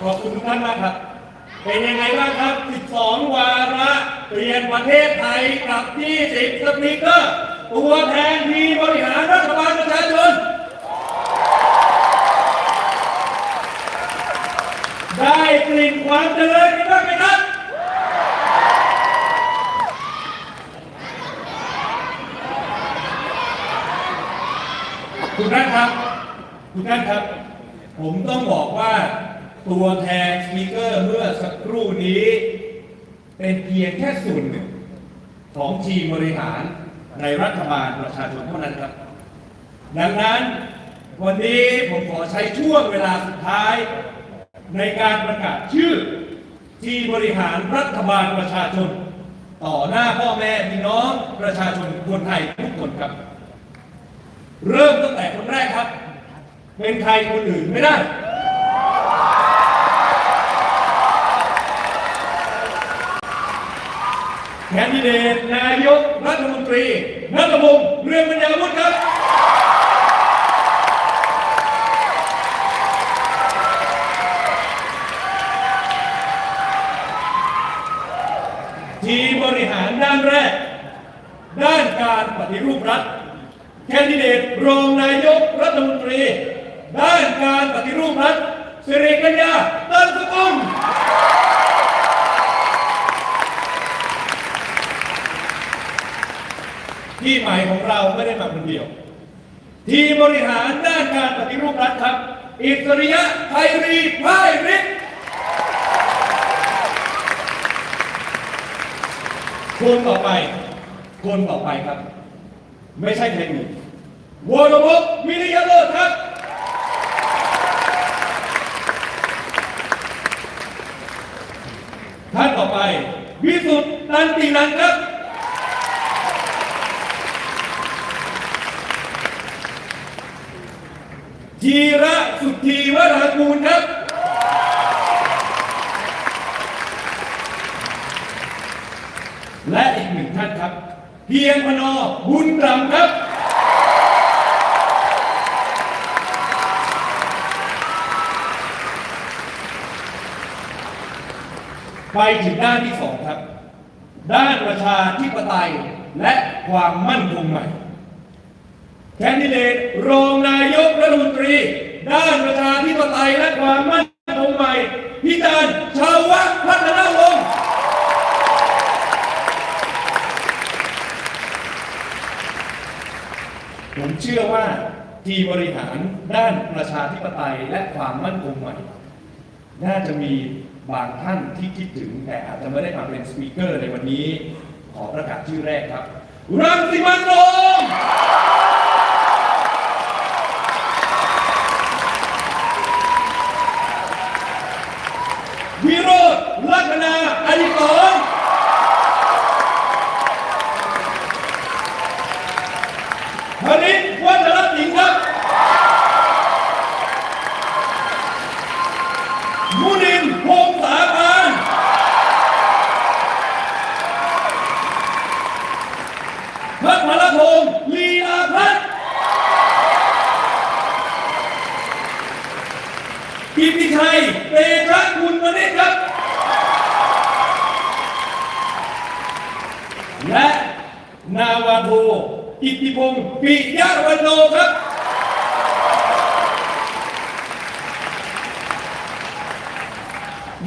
ขอบคุณทุกท่านมากครับ เป็นยังไงบ้างครับ 12 วาระเปลี่ยนประเทศไทยกับ 20 สปีกเกอร์ตัวแทนทีบริหารรัฐบาลประชาชน ได้กลิ่นความเจริญกันบ้างไหมครับคุณท่านครับ คุณท่านครับ ผมต้องบอกว่า ตัวแทนสปีกเกอร์เมื่อสักครู่นี้ เป็นเพียงแค่ส่วนหนึ่งของทีมบริหารในรัฐบาลประชาชนเท่านั้นครับ ดังนั้นวันนี้ผมขอใช้ช่วงเวลาสุดท้าย ในการประกาศชื่อ ที่บริหารรัฐบาลประชาชน ต่อหน้าพ่อแม่พี่น้องประชาชนคนไทยทุกคนครับ เริ่มตั้งแต่คนแรกครับ เป็นใครคนอื่นไม่ได้ คนดิเดตนายกรัฐมนตรีนัทพงศ์เรืองปัญญาวุฒิครับทีมบริหารด้านแรก ด้านการปฏิรูปรัฐ แคนดิเดตรองนายกรัฐมนตรี ด้านการปฏิรูปรัฐสิริกัญญาตันสกุล ที่ใหม่ของเราไม่ได้มาคนเดียว ทีมบริหารด้านการปฏิรูปรัฐครับ อิสริยะไพรีพายฤทธิ์คนต่อไป คนต่อไปครับ ไม่ใช่ใครอื่นวรพจน์วิริยะเลิศครับท่านต่อไป วิสุทธ์นันตินันครับ จีระสุทธีวรากูลครับ และอีกหนึ่งท่านครับ เพียงพนอบุญรำครับไปถึงด้านที่สองครับ ด้านประชาธิปไตยและความมั่นคงใหม่ แคนดิเดตรองนาย ด้านประชาธิปไตยและความมั่นคงใหม่พิจารณ์ชาววัฒน์พัฒนาวงศ์ผมเชื่อว่าทีบริหารด้านประชาธิปไตยและความมั่นคงใหม่ น่าจะมีบางท่านที่คิดถึงแต่อาจจะไม่ได้มาเป็นสปีกเกอร์ในวันนี้ ขอประกาศชื่อแรกครับ รังสิมันโรม วิโรธลัคนาอดิกรพนิษฐ์วัชรสิงห์ครับ มุนินทร์พงษาพานพัฒนพงศ์ลีลาพัฒน์กิติชัยเตชะคุณมณิชครับ และนาวาโทกิติพงศ์ปิยะวันโนครับ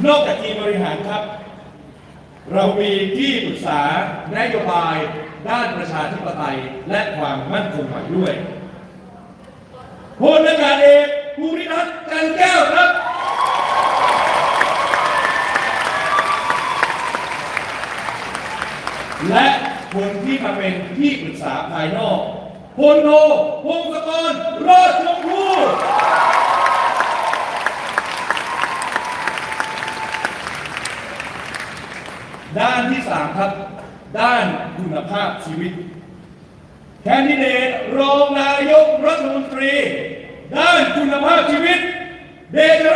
นอกจากทีมบริหารครับ เรามีที่ปรึกษานโยบายด้านประชาธิปไตยและความมั่นคงใหม่ด้วยพลอากาศเอกภูริทัศน์จันแก้วครับและคนที่มาเป็นที่ปรึกษาภายนอกพลโทพงศกรรอดชมพู ด้านที่สามครับ ด้านคุณภาพชีวิต แคนดิเดตรองนายกรัฐมนตรี ด้านคุณภาพชีวิต เดช